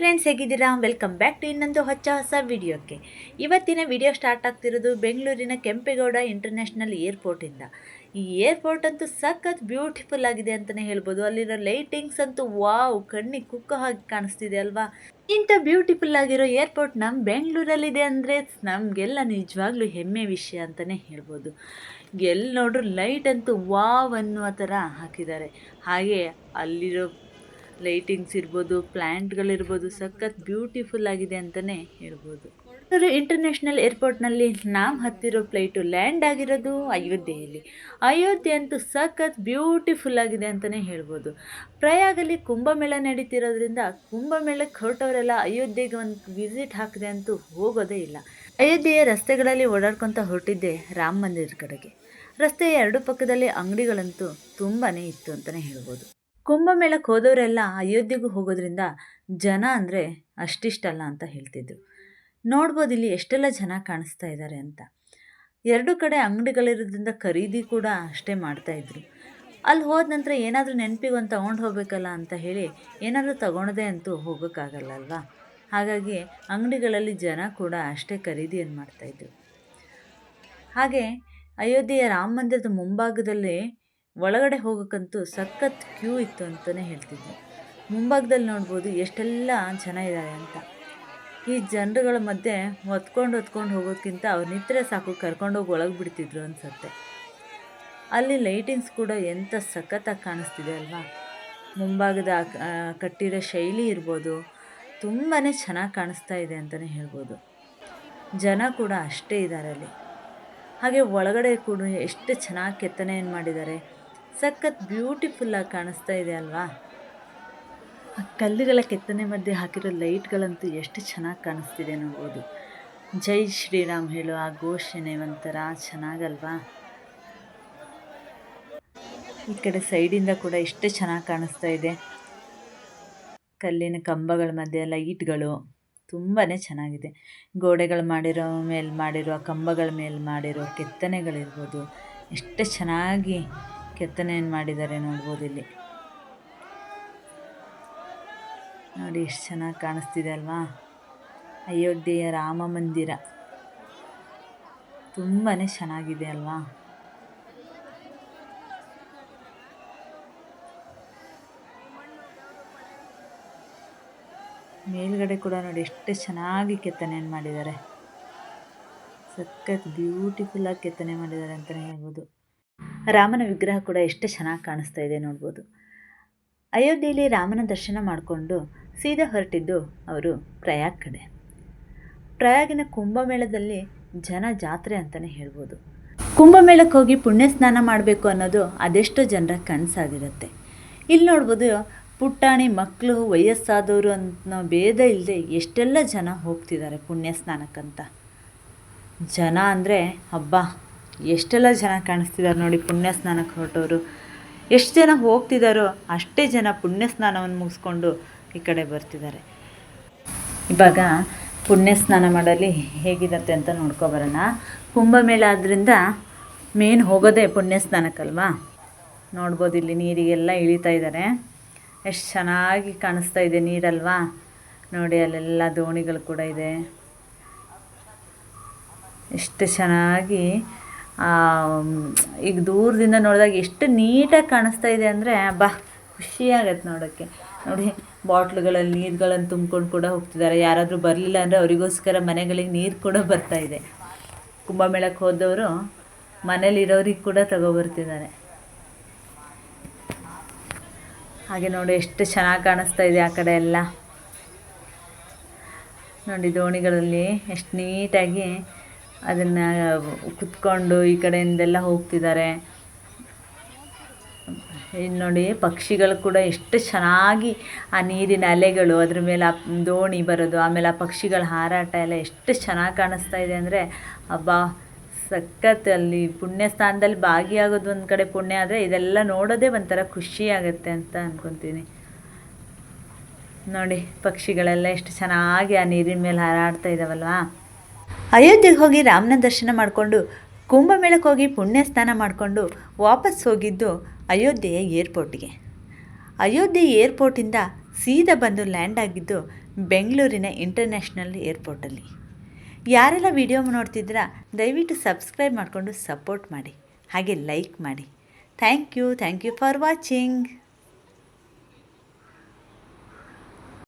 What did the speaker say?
Friends ಹೇಗಿದ್ದೀರಾ? Welcome back to ಇನ್ನೊಂದು ಹೊಚ್ಚ ಹೊಸ ವಿಡಿಯೋಕ್ಕೆ. ಇವತ್ತಿನ ವಿಡಿಯೋ ಸ್ಟಾರ್ಟ್ ಆಗ್ತಿರೋದು ಬೆಂಗಳೂರಿನ ಕೆಂಪೇಗೌಡ ಇಂಟರ್ನ್ಯಾಷನಲ್ ಏರ್ಪೋರ್ಟಿಂದ ಈ ಏರ್ಪೋರ್ಟ್ ಅಂತೂ ಸಖತ್ ಬ್ಯೂಟಿಫುಲ್ ಆಗಿದೆ ಅಂತಲೇ ಹೇಳ್ಬೋದು. ಅಲ್ಲಿರೋ ಲೈಟಿಂಗ್ಸ್ ಅಂತೂ ವಾವ್, ಕಣ್ಣಿಗೆ ಕುಕ್ಕ ಹಾಗೆ ಕಾಣಿಸ್ತಿದೆ ಅಲ್ವಾ? ಇಂಥ ಬ್ಯೂಟಿಫುಲ್ ಆಗಿರೋ ಏರ್ಪೋರ್ಟ್ ನಮ್ಮ ಬೆಂಗಳೂರಲ್ಲಿದೆ ಅಂದರೆ ನಮಗೆಲ್ಲ ನಿಜವಾಗ್ಲೂ ಹೆಮ್ಮೆ ವಿಷಯ ಅಂತಲೇ ಹೇಳ್ಬೋದು. ಎಲ್ಲಿ ನೋಡ್ರು ಲೈಟ್ ಅಂತೂ ವಾವ್ ಅನ್ನುವ ಥರ ಹಾಕಿದ್ದಾರೆ. ಹಾಗೆ ಅಲ್ಲಿರೋ ಲೈಟಿಂಗ್ಸ್ ಇರ್ಬೋದು ಪ್ಲ್ಯಾಂಟ್ಗಳಿರ್ಬೋದು ಸಖತ್ ಬ್ಯೂಟಿಫುಲ್ ಆಗಿದೆ ಅಂತಲೇ ಹೇಳ್ಬೋದು. ಇಂಟರ್ನ್ಯಾಷನಲ್ ಏರ್ಪೋರ್ಟ್ನಲ್ಲಿ ನಾವು ಹತ್ತಿರೋ ಫ್ಲೈಟು ಲ್ಯಾಂಡ್ ಆಗಿರೋದು ಅಯೋಧ್ಯೆಯಲ್ಲಿ. ಅಯೋಧ್ಯೆ ಅಂತೂ ಸಖತ್ ಬ್ಯೂಟಿಫುಲ್ ಆಗಿದೆ ಅಂತಲೇ ಹೇಳ್ಬೋದು. ಪ್ರಯಾಗಲ್ಲಿ ಕುಂಭಮೇಳ ನಡೀತಿರೋದ್ರಿಂದ ಕುಂಭಮೇಳಕ್ಕೆ ಹೊರಟವರೆಲ್ಲ ಅಯೋಧ್ಯೆಗೆ ಒಂದು ವಿಸಿಟ್ ಹಾಕಿದೆ ಅಂತೂ ಹೋಗೋದೇ ಇಲ್ಲ. ಅಯೋಧ್ಯೆಯ ರಸ್ತೆಗಳಲ್ಲಿ ಓಡಾಡ್ಕೊತ ಹೊರಟಿದ್ದೆ ರಾಮ ಮಂದಿರ ಕಡೆಗೆ. ರಸ್ತೆಯ ಎರಡು ಪಕ್ಕದಲ್ಲಿ ಅಂಗಡಿಗಳಂತೂ ತುಂಬಾ ಇತ್ತು ಅಂತಲೇ ಹೇಳ್ಬೋದು. ಕುಂಭಮೇಳಕ್ಕೆ ಹೋದವರೆಲ್ಲ ಅಯೋಧ್ಯೆಗೂ ಹೋಗೋದ್ರಿಂದ ಜನ ಅಂದರೆ ಅಷ್ಟಿಷ್ಟಲ್ಲ ಅಂತ ಹೇಳ್ತಿದ್ರು. ನೋಡ್ಬೋದು ಇಲ್ಲಿ ಎಷ್ಟೆಲ್ಲ ಜನ ಕಾಣಿಸ್ತಾ ಇದ್ದಾರೆ ಅಂತ. ಎರಡು ಕಡೆ ಅಂಗಡಿಗಳಿರೋದ್ರಿಂದ ಖರೀದಿ ಕೂಡ ಅಷ್ಟೇ ಮಾಡ್ತಾಯಿದ್ರು ಅಲ್ಲಿ ಹೋದ ನಂತರ ಏನಾದರೂ ನೆನಪಿಗೆ ಒಂದು ತೊಗೊಂಡು ಹೋಗಬೇಕಲ್ಲ ಅಂತ ಹೇಳಿ ಏನಾದರೂ ತಗೊಳದೆ ಅಂತೂ ಹೋಗೋಕ್ಕಾಗಲ್ಲ ಅಲ್ವಾ? ಹಾಗಾಗಿ ಅಂಗಡಿಗಳಲ್ಲಿ ಜನ ಕೂಡ ಅಷ್ಟೇ ಖರೀದಿಯನ್ನು ಮಾಡ್ತಾಯಿದ್ರು ಹಾಗೆ ಅಯೋಧ್ಯೆಯ ರಾಮ ಮಂದಿರದ ಮುಂಭಾಗದಲ್ಲಿ ಒಳಗಡೆ ಹೋಗೋಕ್ಕಂತೂ ಸಖತ್ ಕ್ಯೂ ಇತ್ತು ಅಂತಲೇ ಹೇಳ್ತಿದ್ದೆ. ಮುಂಭಾಗದಲ್ಲಿ ನೋಡ್ಬೋದು ಎಷ್ಟೆಲ್ಲ ಜನ ಇದ್ದಾರೆ ಅಂತ. ಈ ಜನರುಗಳ ಮಧ್ಯೆ ಹೊತ್ಕೊಂಡು ಹೊತ್ಕೊಂಡು ಹೋಗೋದಕ್ಕಿಂತ ಅವ್ರ ನಿತ್ರೆ ಸಾಕು ಕರ್ಕೊಂಡೋಗಿ ಒಳಗೆ ಬಿಡ್ತಿದ್ರು ಅನ್ಸುತ್ತೆ. ಅಲ್ಲಿ ಲೈಟಿಂಗ್ಸ್ ಕೂಡ ಎಂಥ ಸಖತ್ತಾಗಿ ಕಾಣಿಸ್ತಿದೆ ಅಲ್ವಾ? ಮುಂಭಾಗದ ಕಟ್ಟಿರೋ ಶೈಲಿ ಇರ್ಬೋದು ತುಂಬಾ ಚೆನ್ನಾಗಿ ಕಾಣಿಸ್ತಾ ಇದೆ ಅಂತಲೇ ಹೇಳ್ಬೋದು. ಜನ ಕೂಡ ಅಷ್ಟೇ ಇದ್ದಾರೆ ಅಲ್ಲಿ. ಹಾಗೆ ಒಳಗಡೆ ಕೂಡ ಎಷ್ಟು ಚೆನ್ನಾಗಿ ಕೆತ್ತನೆಯನ್ನು ಮಾಡಿದ್ದಾರೆ. ಸಖತ್ ಬ್ಯೂಟಿಫುಲ್ಲಾಗಿ ಕಾಣಿಸ್ತಾ ಇದೆ ಅಲ್ವಾ? ಆ ಕಲ್ಲುಗಳ ಕೆತ್ತನೆ ಮಧ್ಯೆ ಹಾಕಿರೋ ಲೈಟ್ಗಳಂತೂ ಎಷ್ಟು ಚೆನ್ನಾಗಿ ಕಾಣಿಸ್ತಿದೆ ನೋಡ್ಬೋದು. ಜೈ ಶ್ರೀರಾಮ್ ಹೇಳು ಆ ಘೋಷಣೆ ಒಂಥರ ಚೆನ್ನಾಗಲ್ವಾ? ಈ ಕಡೆ ಸೈಡಿಂದ ಕೂಡ ಎಷ್ಟು ಚೆನ್ನಾಗಿ ಕಾಣಿಸ್ತಾ ಇದೆ. ಕಲ್ಲಿನ ಕಂಬಗಳ ಮಧ್ಯೆ ಲೈಟ್ಗಳು ತುಂಬಾ ಚೆನ್ನಾಗಿದೆ. ಗೋಡೆಗಳು ಮಾಡಿರೋ ಮೇಲೆ ಮಾಡಿರೋ, ಕಂಬಗಳ ಮೇಲೆ ಮಾಡಿರೋ ಕೆತ್ತನೆಗಳಿರ್ಬೋದು. ಎಷ್ಟು ಚೆನ್ನಾಗಿ ಕೆತ್ತನೆಯನ್ನು ಮಾಡಿದ್ದಾರೆ ನೋಡ್ಬೋದು ಇಲ್ಲಿ. ನೋಡಿ ಎಷ್ಟು ಚೆನ್ನಾಗಿ ಕಾಣಿಸ್ತಿದೆ ಅಲ್ವಾ? ಅಯೋಧ್ಯೆಯ ರಾಮ ಮಂದಿರ. ತುಂಬಾ ಚೆನ್ನಾಗಿದೆ ಅಲ್ವಾ? ಮೇಲ್ಗಡೆ ಕೂಡ ನೋಡಿ ಎಷ್ಟು ಚೆನ್ನಾಗಿ ಕೆತ್ತನೆಯನ್ನು ಮಾಡಿದ್ದಾರೆ. ಸಖತ್ ಬ್ಯೂಟಿಫುಲ್ಲಾಗಿ ಕೆತ್ತನೆ ಮಾಡಿದ್ದಾರೆ ಅಂತಲೇ ಹೇಳ್ಬೋದು. ರಾಮನ ವಿಗ್ರಹ ಕೂಡ ಎಷ್ಟು ಚೆನ್ನಾಗಿ ಕಾಣಿಸ್ತಾ ಇದೆ ನೋಡ್ಬೋದು. ಅಯೋಧ್ಯೆಯಲ್ಲಿ ರಾಮನ ದರ್ಶನ ಮಾಡಿಕೊಂಡು ಸೀದಾ ಹೊರಟಿದ್ದು ಅವರು ಪ್ರಯಾಗ್ ಕಡೆ. ಪ್ರಯಾಗಿನ ಕುಂಭಮೇಳದಲ್ಲಿ ಜನ ಜಾತ್ರೆ ಅಂತಲೇ ಹೇಳ್ಬೋದು. ಕುಂಭಮೇಳಕ್ಕೆ ಹೋಗಿ ಪುಣ್ಯ ಸ್ನಾನ ಮಾಡಬೇಕು ಅನ್ನೋದು ಅದೆಷ್ಟೋ ಜನರ ಕನಸಾಗಿರುತ್ತೆ. ಇಲ್ಲಿ ನೋಡ್ಬೋದು, ಪುಟ್ಟಾಣಿ ಮಕ್ಕಳು ವಯಸ್ಸಾದವರು ಅನ್ನೋ ಭೇದ ಇಲ್ಲದೆ ಎಷ್ಟೆಲ್ಲ ಜನ ಹೋಗ್ತಿದ್ದಾರೆ ಪುಣ್ಯ ಸ್ನಾನಕ್ಕಂತ. ಜನ ಅಂದರೆ ಹಬ್ಬ ಎಷ್ಟೆಲ್ಲ ಜನ ಕಾಣಿಸ್ತಿದ್ದಾರೆ ನೋಡಿ ಪುಣ್ಯ ಸ್ನಾನಕ್ಕೆ ಹೊರಟವರು. ಎಷ್ಟು ಜನ ಹೋಗ್ತಿದ್ದಾರೋ ಅಷ್ಟೇ ಜನ ಪುಣ್ಯ ಸ್ನಾನವನ್ನು ಮುಗಿಸ್ಕೊಂಡು ಈ ಕಡೆ ಬರ್ತಿದ್ದಾರೆ. ಇವಾಗ ಪುಣ್ಯ ಸ್ನಾನ ಮಾಡಲಿ ಹೇಗಿರುತ್ತೆ ಅಂತ ನೋಡ್ಕೊಬರೋಣ ಕುಂಭಮೇಳ ಆದ್ದರಿಂದ ಮೇನ್ ಹೋಗೋದೇ ಪುಣ್ಯ ಸ್ನಾನಕ್ಕಲ್ವಾ ನೋಡ್ಬೋದು ಇಲ್ಲಿ ನೀರಿಗೆಲ್ಲ ಇಳಿತಾ ಇದ್ದಾರೆ. ಎಷ್ಟು ಚೆನ್ನಾಗಿ ಕಾಣಿಸ್ತಾ ಇದೆ ನೀರಲ್ವಾ? ನೋಡಿ, ಅಲ್ಲೆಲ್ಲ ದೋಣಿಗಳು ಕೂಡ ಇದೆ. ಎಷ್ಟು ಚೆನ್ನಾಗಿ ಈಗ ದೂರದಿಂದ ನೋಡಿದಾಗ ಎಷ್ಟು ನೀಟಾಗಿ ಕಾಣಿಸ್ತಾ ಇದೆ ಅಂದರೆ, ಬಾ, ಖುಷಿಯಾಗತ್ತೆ ನೋಡೋಕ್ಕೆ. ನೋಡಿ, ಬಾಟ್ಲುಗಳಲ್ಲಿ ನೀರುಗಳನ್ನು ತುಂಬ್ಕೊಂಡು ಕೂಡ ಹೋಗ್ತಿದ್ದಾರೆ. ಯಾರಾದರೂ ಬರಲಿಲ್ಲ ಅಂದರೆ ಅವರಿಗೋಸ್ಕರ ಮನೆಗಳಿಗೆ ನೀರು ಕೂಡ ಬರ್ತಾ ಇದೆ. ಕುಂಭಮೇಳಕ್ಕೆ ಹೋದವರು ಮನೇಲಿರೋರಿಗೆ ಕೂಡ ತಗೊಬರ್ತಿದ್ದಾರೆ. ಹಾಗೆ ನೋಡಿ, ಎಷ್ಟು ಚೆನ್ನಾಗಿ ಕಾಣಿಸ್ತಾ ಇದೆ ಆ ಕಡೆ ಎಲ್ಲ. ನೋಡಿ, ದೋಣಿಗಳಲ್ಲಿ ಎಷ್ಟು ನೀಟಾಗಿ ಅದನ್ನು ಕುತ್ಕೊಂಡು ಈ ಕಡೆಯಿಂದೆಲ್ಲ ಹೋಗ್ತಿದ್ದಾರೆ. ಇನ್ನು ನೋಡಿ, ಪಕ್ಷಿಗಳು ಕೂಡ ಎಷ್ಟು ಚೆನ್ನಾಗಿ ಆ ನೀರಿನ ಅಲೆಗಳು, ಅದ್ರ ಮೇಲೆ ಆ ದೋಣಿ ಬರೋದು, ಆಮೇಲೆ ಆ ಪಕ್ಷಿಗಳ ಹಾರಾಟ ಎಲ್ಲ ಎಷ್ಟು ಚೆನ್ನಾಗಿ ಕಾಣಿಸ್ತಾ ಇದೆ ಅಂದರೆ ಹಬ್ಬ ಸಖತ್ ಅಲ್ಲಿ ಪುಣ್ಯ ಸ್ಥಾನದಲ್ಲಿ ಭಾಗಿಯಾಗೋದು ಒಂದು ಕಡೆ ಪುಣ್ಯ ಆದರೆ ಇದೆಲ್ಲ ನೋಡೋದೇ ಒಂಥರ ಖುಷಿ ಆಗುತ್ತೆ ಅಂತ ಅಂದ್ಕೊತೀನಿ ನೋಡಿ, ಪಕ್ಷಿಗಳೆಲ್ಲ ಎಷ್ಟು ಚೆನ್ನಾಗಿ ಆ ನೀರಿನ ಮೇಲೆ ಹಾರಾಡ್ತಾ ಇದ್ದಾವಲ್ವಾ ಅಯೋಧ್ಯೆಗೆ ಹೋಗಿ ರಾಮನ ದರ್ಶನ ಮಾಡಿಕೊಂಡು ಕುಂಭಮೇಳಕ್ಕೆ ಹೋಗಿ ಪುಣ್ಯ ಸ್ನಾನ ಮಾಡಿಕೊಂಡು ವಾಪಸ್ ಹೋಗಿದ್ದು ಅಯೋಧ್ಯೆಯ ಏರ್ಪೋರ್ಟ್ಗೆ. ಅಯೋಧ್ಯೆ ಏರ್ಪೋರ್ಟಿಂದ ಸೀದಾ ಬಂದು ಲ್ಯಾಂಡ್ ಆಗಿದ್ದು ಬೆಂಗಳೂರಿನ ಇಂಟರ್ನ್ಯಾಷನಲ್ ಏರ್ಪೋರ್ಟಲ್ಲಿ. ಯಾರೆಲ್ಲ ವಿಡಿಯೋ ನೋಡ್ತಿದ್ದೀರಾ, ದಯವಿಟ್ಟು ಸಬ್ಸ್ಕ್ರೈಬ್ ಮಾಡಿಕೊಂಡು ಸಪೋರ್ಟ್ ಮಾಡಿ, ಹಾಗೆ ಲೈಕ್ ಮಾಡಿ. Thank you thank you for watching.